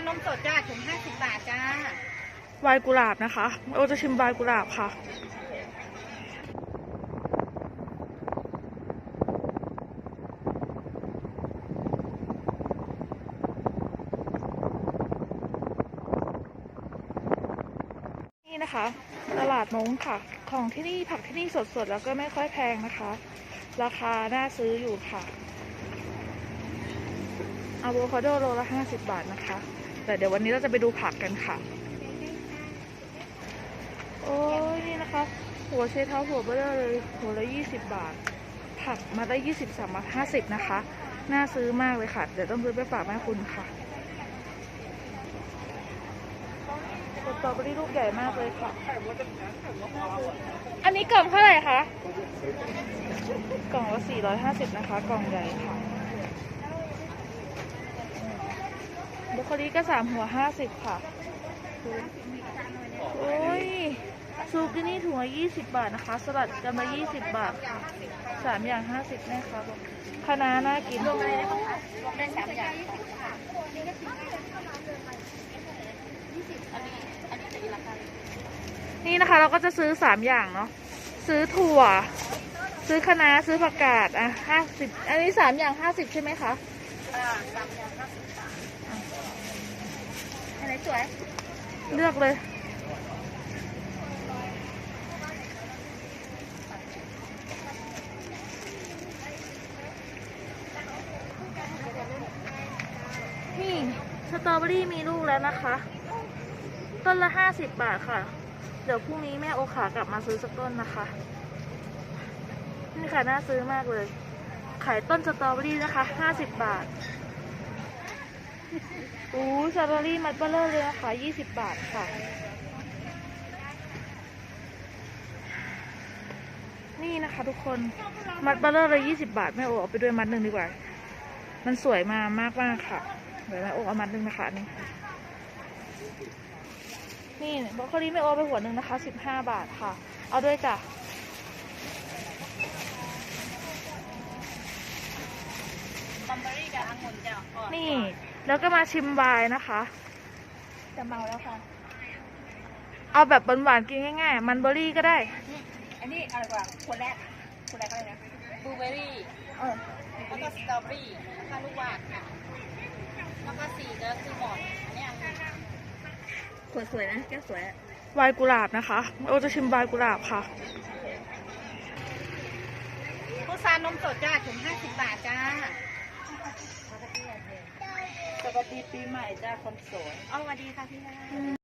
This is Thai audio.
านมสดจ้าถุงห้าสิบบาทจ้าวายกุหลาบนะคะโอจะชิมวายกุหลาบค่ะนี่นะคะตลาดมงค่ะ ของที่นี่ผักที่นี่สดๆ แล้วก็ไม่ค่อยแพงนะคะ ราคาน่าซื้ออยู่ค่ะอะโวคาโดโลละ50บาทนะคะ แต่เดี๋ยววันนี้เราจะไปดูผักกันค่ะ โอ้ยนี่นะคะ หัวเชเท้าหัวเบลอเลย หัวละยี่สิบบาท ผักมาได้ยี่สิบสามมาห้าสิบนะคะ น่าซื้อมากเลยค่ะ เดี๋ยวต้องซื้อไปฝากแม่คุณค่ะสตรอเบอรี่ลูกใหญ่มากเลยค่ะ อันนี้กล่องเท่าไหร่คะ กล่องละสี่ร้อยห้าสิบนะคะ กล่องใหญ่ค่ะ บรอกโคลีก็สามหัวห้าสิบค่ะโอ้ยซูกินี่ถุงละยี่สิบบาทนะคะ สลัดกำละยี่สิบบาทสามอย่างห้าสิบแม่ครับคะน้าน่ากินรวมได้สามอย่างนี่นะคะเราก็จะซื้อสามอย่างเนาะซื้อถั่ว ซื้อคะน้าซื้อผักกาดอะห้าสิบอันนี้สามอย่างห้าสิบใช่ไหมคะอ่าสามอย่างห้าสิบ อันไหนสวย เลือกเลย นี่ สตรอเบอรี่มีลูกแล้วนะคะ ต้นละห้าสิบบาทค่ะ เดี๋ยวพรุ่งนี้แม่โอขากลับมาซื้อสักต้นนะคะ นี่ค่ะน่าซื้อมากเลย ขายต้นสตรอเบอรี่นะคะห้าสิบบาท อู้สตรอเบอรี่มัดเบลเลอร์เลยนะคะยี่สิบบาทค่ะ นี่นะคะทุกคน มัดเบลเลอร์เลยยี่สิบาทแม่โอเอาไปด้วยมัดหนึ่งดีกว่า มันสวยมามากมากค่ะ เดี๋ยวแม่โอเอามัดหนึ่งนะคะนี่ นี่บรอกโคลีแม่โอไปหัวหนึ่งนะคะสิบห้าบาทค่ะ เอาด้วยจ้ะนี่ แล้วก็มาชิมไวน์นะคะ จะเมาแล้วค่ะ เอาแบบหวานๆกินง่ายๆ มันเบอร์รี่ก็ได้ อันนี้อะไรกว่าคนแรกคนแรกอะไรนะบลูเบอร์รี่เออแล้วก็สตรอเบอรี่แล้วก็ลูกหวานค่ะ แล้วก็สี่ก็คือหมอนอันนี้ขวดสวยนะแก้วสวยไวน์กุหลาบนะคะโอจะชิมไวน์กุหลาบค่ะพุทรานมสดจ้าถุงห้าสิบบาทจ้าส วัสดีปีใหม่จ้าคนสวย เอาสวัสดีค่ะพี่